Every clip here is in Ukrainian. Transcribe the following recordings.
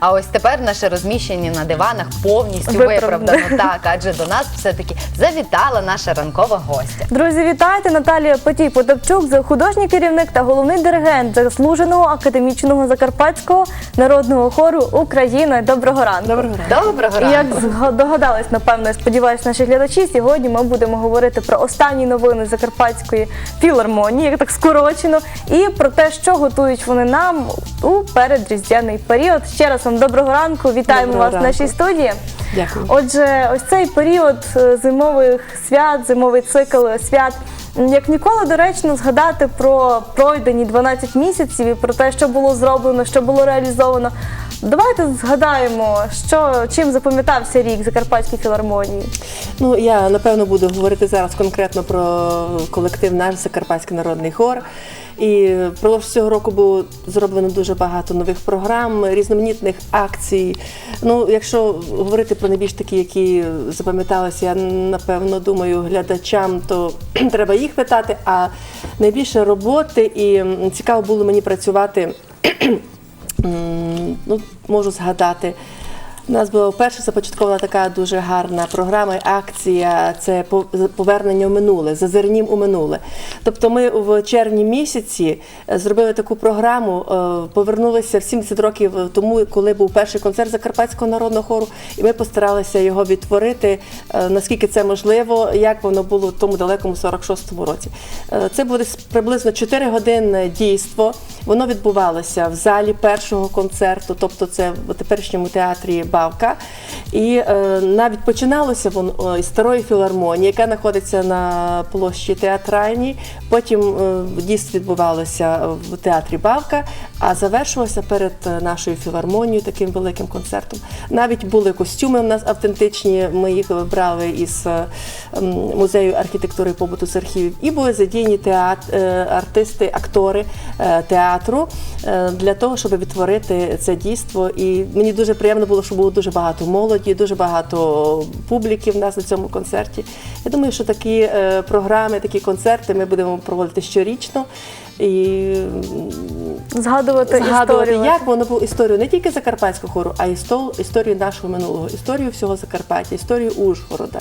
А ось тепер наше розміщення на диванах повністю Виправдано. виправдано. Так, адже до нас все-таки завітала наша ранкова гостя. Друзі, вітайте! Наталія Потій Потапчук, за- художній керівник та головний диригент заслуженого академічного закарпатського народного хору України. Доброго ранку. Доброго ранку. Доброго ранку. як догадались, напевно, я сподіваюся, наші глядачі, сьогодні ми будемо говорити про останні новини Закарпатської філармонії, як так скорочено, і про те, що готують вони нам у передріздвяний період. Ще раз вам доброго ранку, вітаємо Доброго вас в нашій студії. Дякую. Отже, ось цей період е, зимових свят, зимовий цикл свят. Як ніколи доречно згадати про пройдені 12 місяців і про те, що було зроблено, що було реалізовано. Давайте згадаємо, що чим запам'ятався рік Закарпатській філармонії. Ну я напевно буду говорити зараз конкретно про колектив наш Закарпатський народний хор. І впродовж цього року було зроблено дуже багато нових програм, різноманітних акцій. Ну, якщо говорити про найбільш такі, які запам'яталися, я напевно думаю, глядачам, то треба їх питати. А найбільше роботи і цікаво було мені працювати. ну, можу згадати. У нас була вперше започаткована така дуже гарна програма, акція це по- повернення в минуле, зазирнім у минуле. Тобто ми в червні місяці е, зробили таку програму, е, повернулися в 70 років тому, коли був перший концерт Закарпатського народного хору, і ми постаралися його відтворити, е, наскільки це можливо, як воно було в тому далекому 46-му році. Це буде приблизно 4 годинне дійство. Воно відбувалося в залі першого концерту, тобто це в теперішньому театрі Бавка. І е, навіть починалося воно із старої філармонії, яка знаходиться на площі театральній. Потім е, дійство відбувалося в театрі Бавка, а завершувалося перед е, нашою філармонією таким великим концертом. Навіть були костюми в нас автентичні. Ми їх брали із е, музею архітектури і побуту з архівів. І були задіяні театр, артисти, актори е, театру е, для того, щоб відтворити це дійство. І мені дуже приємно було, що було дуже багато молоді, дуже багато публіки в нас на цьому концерті. Я думаю, що такі е, програми, такі концерти ми будемо проводити щорічно. І Згадувати, згадувати, історію. як воно було історію не тільки Закарпатського хору, а й істо- історію нашого минулого, історію всього Закарпаття, історію Ужгорода.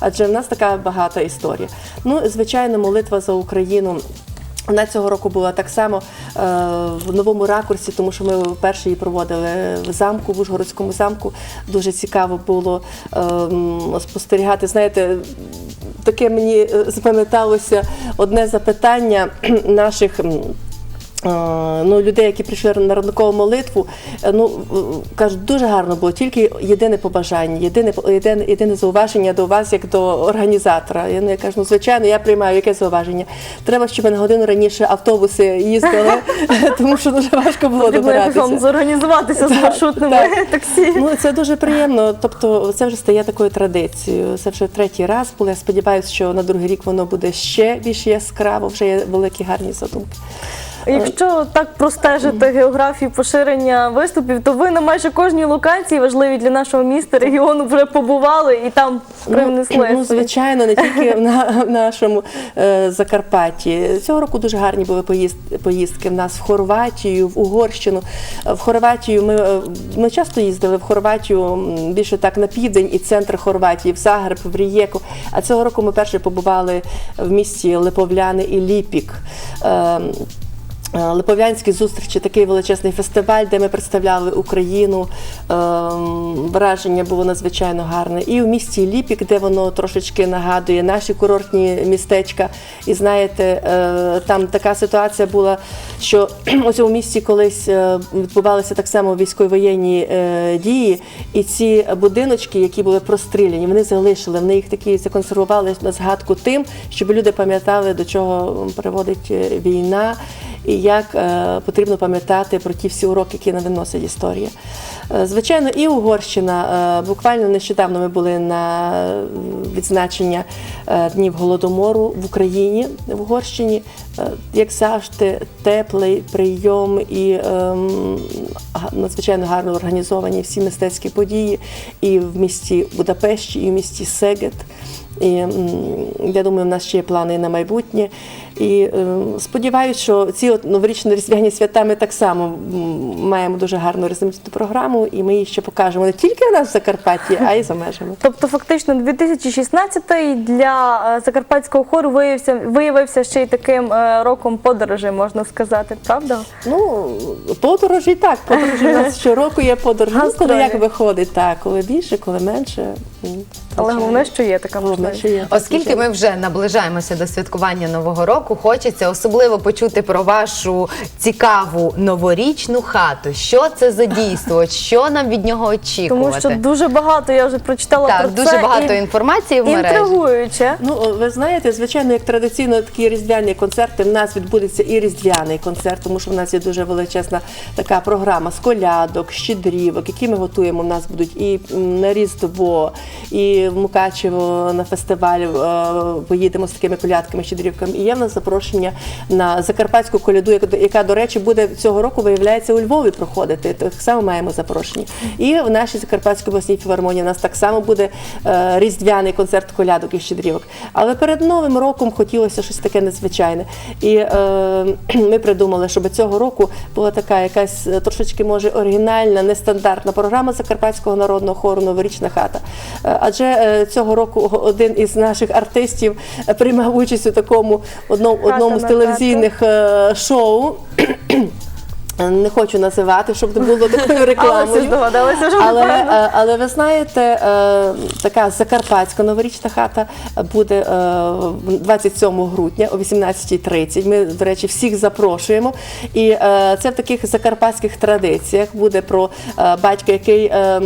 Адже в нас така багата історія. Ну, звичайно, молитва за Україну. Вона цього року була так само е, в новому ракурсі, тому що ми вперше її проводили в замку, в Ужгородському замку. Дуже цікаво було е, спостерігати. Знаєте, таке мені е, запам'яталося одне запитання наших. Ну, людей, які прийшли на ранкову молитву, е, ну кажуть, дуже гарно було, тільки єдине побажання, єдине єдине, єдине зауваження до вас, як до організатора. Я, ну, я кажу, ну звичайно, я приймаю яке зауваження. Треба, щоб на годину раніше автобуси їздили, тому що дуже важко було добиратися. зорганізуватися з маршрутними таксі. Ну це дуже приємно. Тобто, це вже стає такою традицією. Це вже третій раз було. Я сподіваюся, що на другий рік воно буде ще більш яскраво. Вже є великі гарні задумки. Якщо так простежити географію поширення виступів, то ви на майже кожній локації важливій для нашого міста, регіону вже побували і там привнесли. Ну, ну, звичайно, не тільки на, нашому е, Закарпатті. Цього року дуже гарні були поїзд, поїздки в нас в Хорватію, в Угорщину. В Хорватію ми, е, ми часто їздили в Хорватію більше так на південь і центр Хорватії, в Загреб, в Рієку. А цього року ми перше побували в місті Липовляни і Ліпік. Е, Е, Липов'янські зустрічі, такий величезний фестиваль, де ми представляли Україну. Ем, Враження було надзвичайно гарне. І в місті Ліпік, де воно трошечки нагадує наші курортні містечка. І знаєте, е, там така ситуація була, що ось у місті колись е, відбувалися так само військово-воєнні е, дії, і ці будиночки, які були простріляні, вони залишили. Вони їх такі законсервували на згадку тим, щоб люди пам'ятали, до чого приводить е, війна і як е, потрібно пам'ятати про ті всі уроки, які нам виносить історія. Е, Звичайно, і Угорщина. Е, Буквально нещодавно ми були на відзначення Днів Голодомору в Україні, в Угорщині. Як завжди, теплий прийом і ем, надзвичайно гарно організовані всі мистецькі події і в місті Будапешті, і в місті Сегет. І я думаю, в нас ще є плани на майбутнє. І е, сподіваюся, що ці новорічні різдвяні свята ми так само маємо дуже гарну різноманітну програму, і ми її ще покажемо не тільки в нас в Закарпатті, а й за межами. Тобто, фактично, 2016 для е, закарпатського хору виявився, виявився ще й таким е, роком подорожей, можна сказати, правда? Ну, подорожі так, подорожі у нас щороку є подорожі. Ну, коли як виходить, так, коли більше, коли менше. Але головне, що є така Головне, можливість. що є. Оскільки ми вже наближаємося до святкування нового року, хочеться особливо почути про вашу цікаву новорічну хату. Що це за дійство? Що нам від нього очікувати? Тому що дуже багато я вже прочитала так, про дуже це. багато і інформації в мережі. інтригуюче. Ну, ви знаєте, звичайно, як традиційно такі різдвяні концерти, в нас відбудеться і різдвяний концерт, тому що в нас є дуже величезна така програма з колядок, щедрівок, які ми готуємо. У нас будуть і м, на Різдво, і в Мукачево на фестиваль е, поїдемо з такими колядками, щедрівками. І є в нас запрошення на закарпатську коляду, яка, до речі, буде цього року, виявляється, у Львові проходити. Так само маємо запрошення. І в нашій Закарпатській обласній філармонії у нас так само буде е, різдвяний концерт колядок і щедрівок. Але перед новим роком хотілося щось таке незвичайне. І е, ми придумали, щоб цього року була така якась е, трошечки може оригінальна, нестандартна програма Закарпатського народного хору Новорічна хата. Адже цього року один із наших артистів приймав участь у такому одному, одному з телевізійних е, шоу. Не хочу називати, щоб не було такою рекламою. що Але, е, але ви знаєте, е, така закарпатська новорічна хата буде е, 27 грудня о 18.30. Ми, до речі, всіх запрошуємо. І е, це в таких закарпатських традиціях буде про е, батька, який е,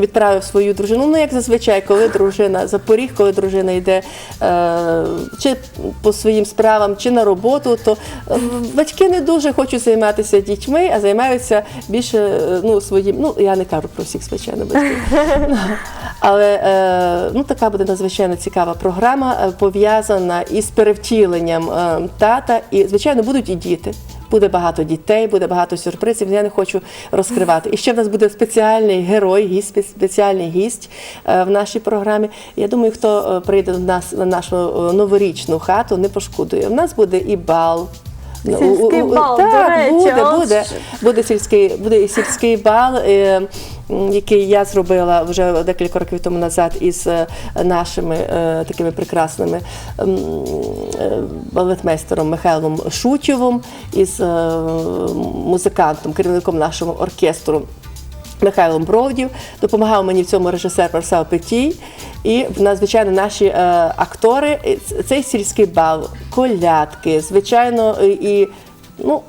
відправив свою дружину. Ну, як зазвичай, коли дружина за поріг, коли дружина йде е, чи по своїм справам, чи на роботу, то е, батьки не дуже хочуть займатися дітьми, а займаються більше е, ну, своїм. Ну, я не кажу про всіх, звичайно, батьків. Але е, ну, така буде надзвичайно цікава програма, е, пов'язана із перевтіленням тата. І, звичайно, будуть і діти. Буде багато дітей, буде багато сюрпризів. Я не хочу розкривати. І ще в нас буде спеціальний герой, гість, спеціальний гість в нашій програмі. Я думаю, хто прийде до нас на нашу новорічну хату, не пошкодує. У нас буде і бал. Сільський бал, так, до речі, буде, от буде. Буде сільський, буде і сільський бал, е, який я зробила вже декілька років тому назад із е, нашими е, такими прекрасними м, е, балетмейстером Михайлом Шутєвим, із е, музикантом, керівником нашого оркестру. Михайлом Бровдів, допомагав мені в цьому режисер Марсел Петій. І в нас, звичайно, наші е, актори, цей сільський бал, колядки, звичайно, і ну,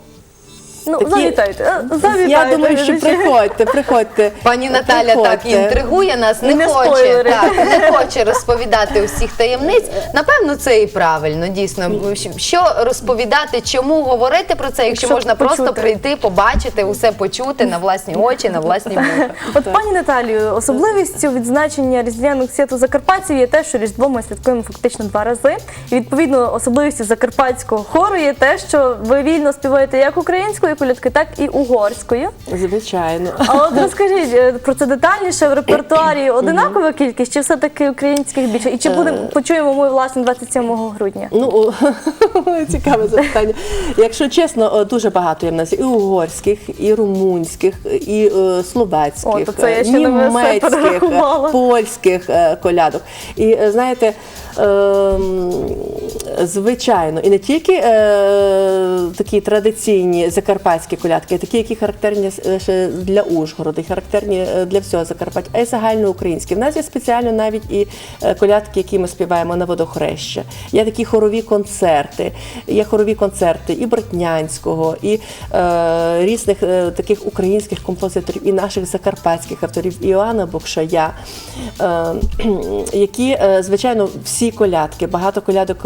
Ну, такі- завітайте. завітайте. я думаю, що приходьте, приходьте. Пані Наталя так приходьте. інтригує нас, не, не хоче спойлери. так, не хоче розповідати усіх таємниць. Напевно, це і правильно. Дійсно, що розповідати, чому говорити про це, якщо Щоб можна просто почути. прийти, побачити, усе почути на власні очі, на власні вуха. От пані Наталію, особливістю відзначення різдвяних свят у Закарпатті є те, що Різдво ми святкуємо фактично два рази. І відповідно особливістю закарпатського хору є те, що ви вільно співаєте як українською колядки, так і угорською. Звичайно. А от розкажіть е, про це детальніше в репертуарі одинакова кількість, чи все-таки українських більше? І чи будемо почуємо ми власне 27 грудня? Ну, цікаве запитання. Якщо чесно, дуже багато є в нас і угорських, і румунських, і е, словацьких, О, то це я е, ще німецьких, е, польських е, колядок. І е, знаєте, звичайно, і не тільки е, такі традиційні закарпатські колядки, а такі, які характерні лише для Ужгорода, характерні е, для всього Закарпаття, а й загальноукраїнські. В нас є спеціально навіть і е, колядки, які ми співаємо на водохреща. Є такі хорові концерти, є хорові концерти і Бортнянського, і е, різних е, таких українських композиторів, і наших закарпатських авторів, Іоанна Бокшая, е, які, е, звичайно, всі колядки, багато колядок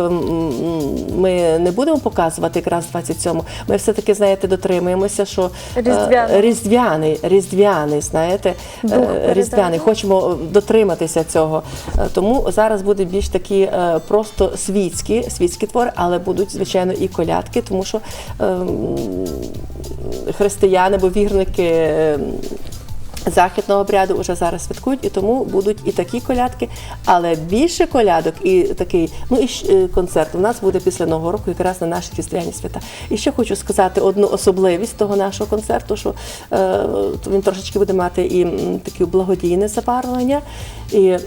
ми не будемо показувати якраз 27-му. Ми все-таки, знаєте, дотримуємося, що е, Різдвяний. різдвяний, різдвяний, знаєте, Дух е, різдвяний. Хочемо дотриматися цього. Е, Тому зараз буде більш такі просто світські, світські твори, але будуть, звичайно, і колядки, тому що ем, християни або вірники. Західного обряду вже зараз святкують, і тому будуть і такі колядки, але більше колядок і такий, ну і е, концерт у нас буде після Нового року, якраз на наші різдвяні свята. І ще хочу сказати одну особливість того нашого концерту, що е, він трошечки буде мати і таке благодійне забарвлення. І е,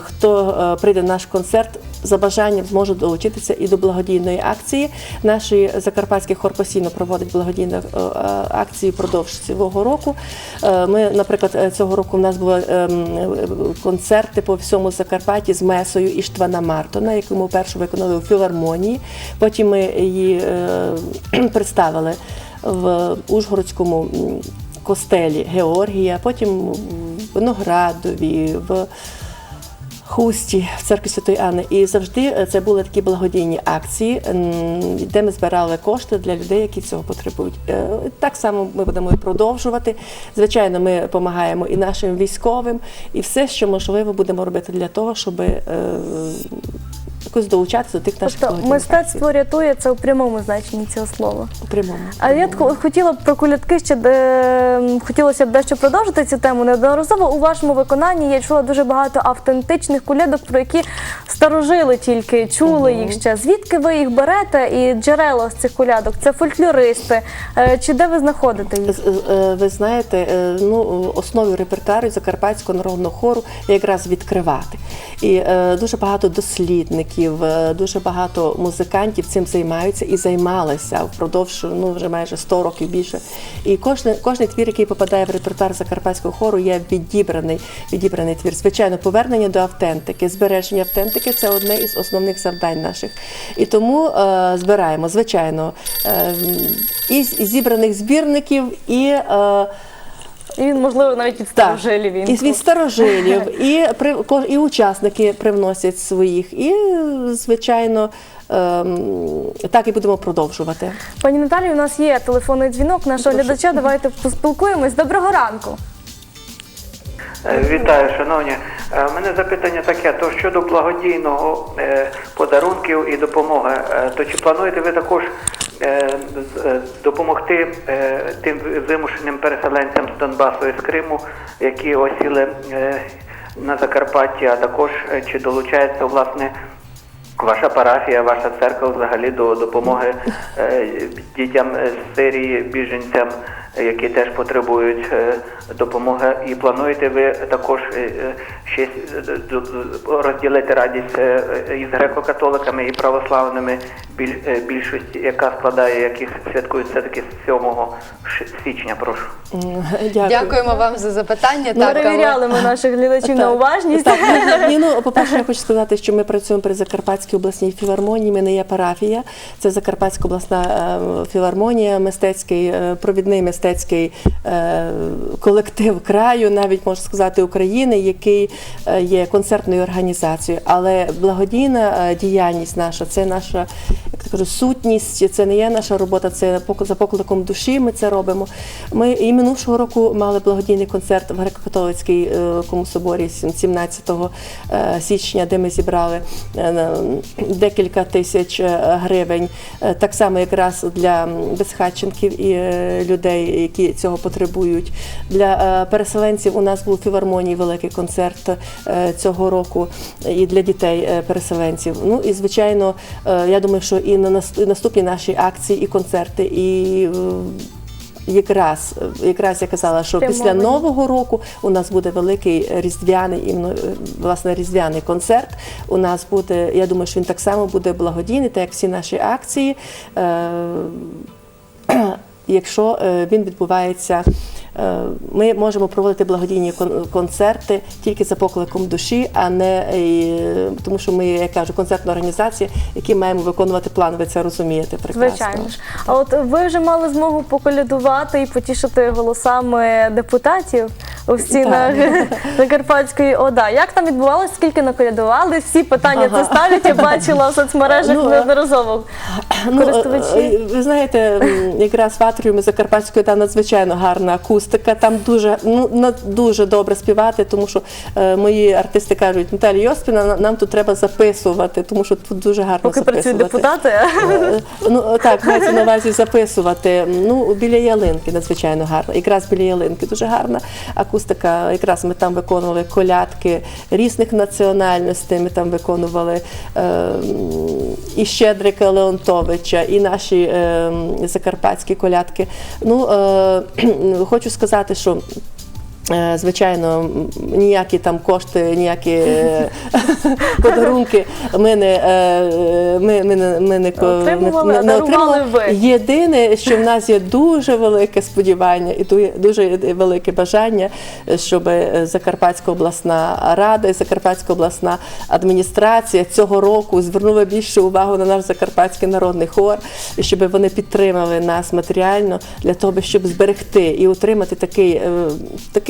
хто е, прийде на наш концерт, за бажанням зможе долучитися і до благодійної акції. Наш Закарпатський хор постійно проводить благодійні е, акції впродовж цілого року. Е, Ми, наприклад, е, цього року в нас були ем, концерти по всьому Закарпатті з месою Іштвана Мартона, яку ми вперше виконали у філармонії. Потім ми її представили в Ужгородському костелі Георгія, потім в Виноградові, в Хусті в церкві Святої Анни. І завжди е, це були такі благодійні акції, де ми збирали кошти для людей, які цього потребують. Е, Так само ми будемо продовжувати. Звичайно, ми допомагаємо і нашим військовим, і все, що можливо, будемо робити для того, щоб е, якось долучатися до тих наших Тобто мистецтво рятує це у прямому значенні цього слова. У прямому. А я хотіла б про колядки ще де, хотілося б дещо продовжити цю тему. Неодноразово у вашому виконанні я чула дуже багато автентичних колядок, про які старожили тільки чули їх ще. Звідки ви їх берете і джерела з цих колядок? Це фольклористи. Е, Чи де ви знаходите їх? З- е, Ви знаєте, е, ну основою репертуару Закарпатського народного хору є якраз відкривати. І е, дуже багато дослідників, е, дуже багато музикантів цим займаються і займалися впродовж ну вже майже 100 років більше. І кожен, кожен твір, який попадає в репертуар Закарпатського хору, є відібраний, відібраний твір. Звичайно, повернення до автентики, збереження автентики це одне із основних завдань наших. І тому е, збираємо, звичайно, е, із зібраних збірників і. Е, І він, можливо, навіть від так, старожилів він. і від старожилів, і, при, ко- і учасники привносять своїх, і, звичайно, ем, так і будемо продовжувати. Пані Наталі, у нас є телефонний дзвінок нашого глядача. Давайте поспілкуємось. Доброго ранку. Е, Вітаю, шановні. Е, У мене запитання таке: то щодо благодійного е, подарунків і допомоги, е, то чи плануєте ви також допомогти е, тим вимушеним переселенцям з Донбасу і з Криму, які осіли е, на Закарпатті, а також е, чи долучається власне ваша парафія, ваша церква взагалі до допомоги е, дітям з Сирії, біженцям, е, які теж потребують е, допомоги. І плануєте ви також е, е, д- розділити радість із греко-католиками і православними біль, більшості, яка складає, які святкують все-таки з 7 січня, прошу. Дякую. Дякуємо вам за запитання. Ми Так, перевіряли ми наших глядачів на уважність. Так, ні, ну, по-перше, я хочу сказати, що ми працюємо при Закарпатській обласній філармонії. Ми не є парафія. Це Закарпатська обласна філармонія, мистецький, провідний мистецький е, колектив краю, навіть можна сказати, України, який е, є концертною організацією. Але благодійна е, діяльність наша це наша як кажу, сутність, це не є наша робота, це за покликом душі. Ми це робимо. Ми і минувшого року мали благодійний концерт в греко-католицькому соборі 17 е, січня, де ми зібрали декілька тисяч гривень. Так само якраз для безхатченків і людей, які цього потребують. Для е, переселенців у нас був у філармонії великий концерт е, цього року і для дітей е, переселенців. Ну і звичайно, я думаю, що і на наступні наші акції, і концерти, і Якраз, якраз я казала, що після нового року у нас буде великий різдвяний іменно, е, власне різдвяний концерт. У нас буде, я думаю, що він так само буде благодійний, так як всі наші акції. Якщо е, він відбувається, ми можемо проводити благодійні кон- концерти тільки за покликом душі, а не е, тому, що ми, як кажу, концертна організація, які маємо виконувати план. Ви це розумієте прекрасно. Звичайно ж. А от ви вже мали змогу поколядувати і потішити голосами депутатів у стінах Закарпатської ОДА. Як там відбувалося? Скільки наколядували? Всі питання це ставлять. Я бачила в соцмережах Ну, неодноразово. Ну, користувачі? е, е, ви знаєте, якраз в атріумі Закарпатської там надзвичайно гарна акустика. Там дуже ну на- дуже добре співати, тому що е, мої артисти кажуть, Наталі Йоспіна, нам тут треба записувати, тому що тут дуже гарно Поки працюють депутати. Е, Ну так, мається на увазі записувати. Ну біля ялинки надзвичайно гарно. Якраз біля ялинки дуже гарна акустика. Якраз ми там виконували колядки різних національностей. Ми там виконували е, і Щедрика Леонтовича, і наші е, закарпатські колядки. Ну е, хочу сказати, що. Е, Звичайно, ніякі там кошти, ніякі е, подарунки ми не, е, ми, ми, ми не, Отримували, не, не отримували. ви. Єдине, що в нас є дуже велике сподівання і дуже велике бажання, щоб Закарпатська обласна рада і Закарпатська обласна адміністрація цього року звернула більше увагу на наш Закарпатський народний хор, щоб вони підтримали нас матеріально для того, щоб зберегти і утримати такий, е,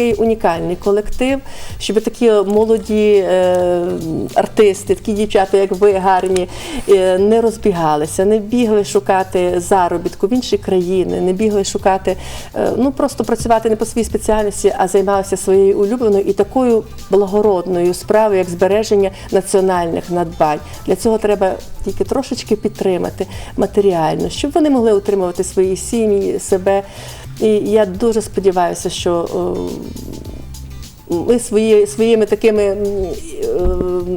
такий унікальний колектив, щоб такі молоді е, артисти, такі дівчата, як ви, гарні, е, не розбігалися, не бігли шукати заробітку в інші країни, не бігли шукати, е, ну просто працювати не по своїй спеціальності, а займалися своєю улюбленою і такою благородною справою, як збереження національних надбань. Для цього треба тільки трошечки підтримати матеріально, щоб вони могли утримувати свої сім'ї, себе. І я дуже сподіваюся, що о, ми свої, своїми такими е,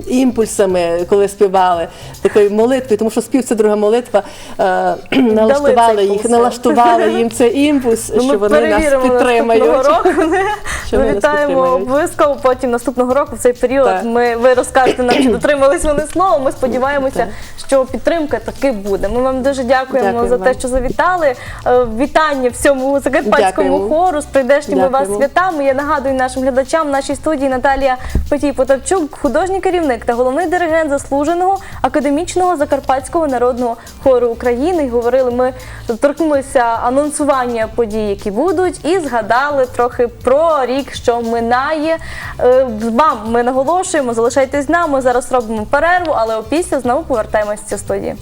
імпульсами, коли співали, такою молитвою, тому що спів це друга молитва, е, налаштували їх, налаштували їм цей імпульс, Ну, що вони нас підтримають. року. Що Ми вітаємо обов'язково потім наступного року в цей період. Так. Ми ви розкажете нам, чи дотримались вони слова. Ми сподіваємося, Так. що підтримка таки буде. Ми вам дуже дякуємо Дякую за те, що завітали. Е, Вітання всьому закарпатському хору з прийдешніми вас святами. Я нагадую нашим глядачам в нашій студії Наталія Петій Потапчук, художній керівник та головний диригент заслуженого академічного закарпатського народного хору України. І говорили ми торкнулися анонсування подій, які будуть, і згадали трохи про рік, що минає. Е, Вам ми наголошуємо, залишайтесь з нами. Зараз робимо перерву, але опісля знову повертаємось в цю студію.